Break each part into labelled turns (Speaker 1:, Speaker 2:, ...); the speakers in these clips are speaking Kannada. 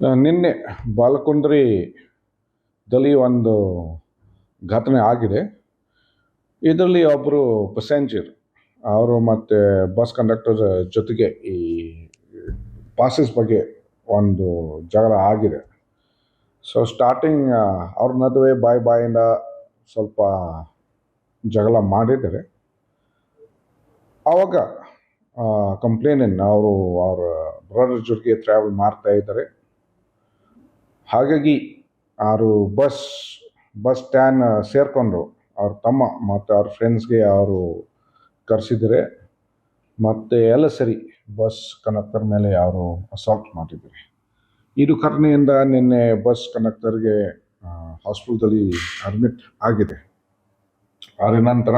Speaker 1: ನಿನ್ನೆ ಬಾಲಕುಂದ್ರಿದಲ್ಲಿ ಒಂದು ಘಟನೆ ಆಗಿದೆ. ಇದರಲ್ಲಿ ಒಬ್ಬರು ಪ್ಯಾಸೆಂಜರ್ ಅವರು ಮತ್ತು ಬಸ್ ಕಂಡಕ್ಟರ್ ಜೊತೆಗೆ ಈ ಪಾಸಸ್ ಬಗ್ಗೆ ಒಂದು ಜಗಳ ಆಗಿದೆ. ಸೊ ಸ್ಟಾರ್ಟಿಂಗ್ ಅವ್ರ ನಡುವೆ ಬಾಯಿ ಬಾಯಿಂದ ಸ್ವಲ್ಪ ಜಗಳ ಮಾಡಿದ್ದಾರೆ. ಆವಾಗ ಕಂಪ್ಲೇನನ್ನು ಅವರು ಅವರ ಬ್ರದರ್ ಜೊತೆಗೆ ಟ್ರಾವೆಲ್ ಮಾಡ್ತಾ ಇದ್ದಾರೆ. ಹಾಗಾಗಿ ಅವರು ಬಸ್ ಬಸ್ ಸ್ಟ್ಯಾಂಡ್ ಸೇರಿಕೊಂಡು ಅವ್ರ ತಮ್ಮ ಮತ್ತು ಅವ್ರ ಫ್ರೆಂಡ್ಸ್ಗೆ ಅವರು ಕರೆಸಿದರೆ ಮತ್ತು ಎಲ್ಲ ಸರಿ ಬಸ್ ಕಂಡಕ್ಟರ್ ಮೇಲೆ ಅವರು ಅಸಾಲ್ಟ್ ಮಾಡಿದ್ದಾರೆ ಇದು ಕಾರಣದಿಂದ ನಿನ್ನೆ ಬಸ್ ಕಂಡಕ್ಟರ್ಗೆ ಹಾಸ್ಪಿಟಲ್ದಲ್ಲಿ ಅಡ್ಮಿಟ್ ಆಗಿದೆ. ಅದರ ನಂತರ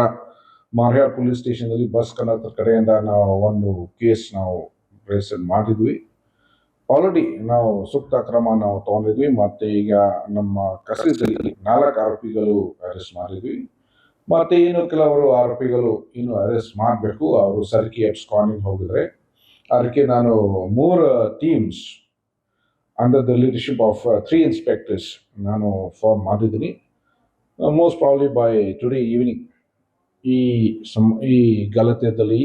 Speaker 1: ಮಾರ್ಯಾಡ್ ಪೊಲೀಸ್ ಸ್ಟೇಷನಲ್ಲಿ ಬಸ್ ಕಂಡಕ್ಟರ್ ಕಡೆಯಿಂದ ನಾವು ಒಂದು ಕೇಸ್ ನಾವು ರಿಜಿಸ್ಟರ್ ಮಾಡಿದ್ವಿ. ಆಲ್ರೆಡಿ ನಾವು ಸೂಕ್ತ ಕ್ರಮ ನಾವು ತಗೊಂಡಿದ್ವಿ, ಮತ್ತೆ ಈಗ ನಮ್ಮ ಕಸ್ಟಡಿಯಲ್ಲಿ ನಾಲ್ಕು ಆರೋಪಿಗಳು ಅರೆಸ್ಟ್ ಮಾಡಿದ್ವಿ. ಮತ್ತೆ ಇನ್ನು ಕೆಲವರು ಆರೋಪಿಗಳು ಇನ್ನು ಅರೆಸ್ಟ್ ಮಾಡಬೇಕು, ಅವರು ಸರ್ಕಿ ಸ್ಕಾನಿಂಗ್ ಹೋಗಿದ್ರೆ. ಅದಕ್ಕೆ ನಾನು ಮೂರು teams under the leadership of three inspectors ನಾನು ಫಾರ್ಮ್ ಮಾಡಿದ್ದೀನಿ. Most probably by today evening ಈ ಸಮ್ ಈ ಗಲತೆಯಲ್ಲಿ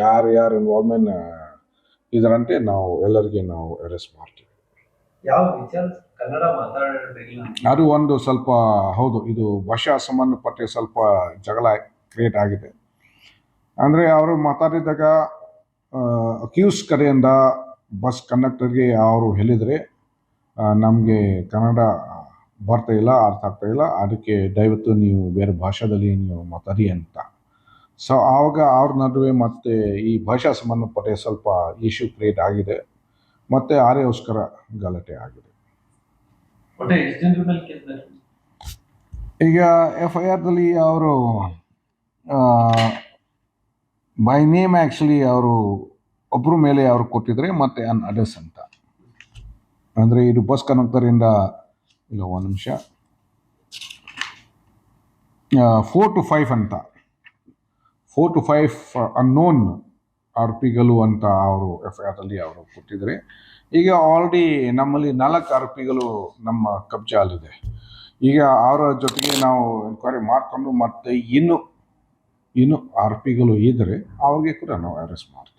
Speaker 1: ಯಾರು ಯಾರು ಇನ್ವಾಲ್ವ್ಮೆಂಟ್ ಇದರಂತೆ ನಾವು ಎಲ್ಲರಿಗೆ ನಾವು ಅರೆಸ್ಟ್ ಮಾಡ್ತೀವಿ.
Speaker 2: ಯಾವ ವಿಚಾರ? ಕನ್ನಡ ಮಾತಾಡಿಲ್ಲ
Speaker 1: ಅದು ಒಂದು ಸ್ವಲ್ಪ ಹೌದು ಇದು ಭಾಷಾ ಸಂಬಂಧಪಟ್ಟ ಸ್ವಲ್ಪ ಜಗಳ ಕ್ರಿಯೇಟ್ ಆಗಿದೆ. ಅಂದರೆ ಅವರು ಮಾತಾಡಿದಾಗ ಅಕ್ಯೂಸ್ ಕಡೆಯಿಂದ ಬಸ್ ಕಂಡಕ್ಟರ್ಗೆ ಅವರು ಹೇಳಿದರೆ ನಮಗೆ ಕನ್ನಡ ಬರ್ತಾ ಇಲ್ಲ ಅರ್ಥ ಆಗ್ತಾ ಇಲ್ಲ ಅದಕ್ಕೆ ದಯವಿಟ್ಟು ನೀವು ಬೇರೆ ಭಾಷೆದಲ್ಲಿ ನೀವು ಮಾತಾಡಿ ಅಂತ. ಸೊ ಆವಾಗ ಅವ್ರ ನಡುವೆ ಮತ್ತೆ ಈ ಭಾಷಾ ಸಂಬಂಧಪಟ್ಟ ಸ್ವಲ್ಪ ಇಶ್ಯೂ ಕ್ರಿಯೇಟ್ ಆಗಿದೆ. ಮತ್ತು ಆರ್ಯೋಸ್ಕರ ಗಲಾಟೆ ಆಗಿದೆ? ಈಗ ಎಫ್ ಐ ಆರ್ದಲ್ಲಿ ಅವರು ಬೈ ನೇಮ್ ಆ್ಯಕ್ಚುಲಿ ಅವರು ಒಬ್ಬರ ಮೇಲೆ ಅವರು ಕೊಟ್ಟಿದ್ರೆ ಮತ್ತೆ ಅನ್ ಅಡ್ರೆಸ್ ಅಂತ. ಅಂದರೆ ಇದು ಬಸ್ ಕನೆಕ್ಟರಿಂದ ಇಲ್ಲ ಒಂದು ನಿಮಿಷ. ಫೋರ್ ಟು ಫೈವ್ ಅಂತ. Four two five unknown R ಪಿಗಳು ಅಂತ ಅವರು ಎಫ್ ಐ ಆದಲ್ಲಿ ಅವರು ಕೊಟ್ಟಿದ್ದಾರೆ. ಈಗ ಆಲ್ರೆಡಿ ನಮ್ಮಲ್ಲಿ ನಾಲ್ಕು ಆರ್ ಪಿಗಳು ನಮ್ಮ ಕಬ್ಜಾಲಿದೆ ಈಗ ಅವರ ಜೊತೆಗೆ ನಾವು ಎನ್ಕ್ವೈರಿ ಮಾಡಿಕೊಂಡು ಮತ್ತೆ ಇನ್ನು ಇನ್ನು ಆರ್ ಪಿಗಳು ಇದ್ದರೆ ಅವ್ರಿಗೆ ಕೂಡ ನಾವು ಅರೆಸ್ಟ್ ಮಾಡ್ತೀವಿ.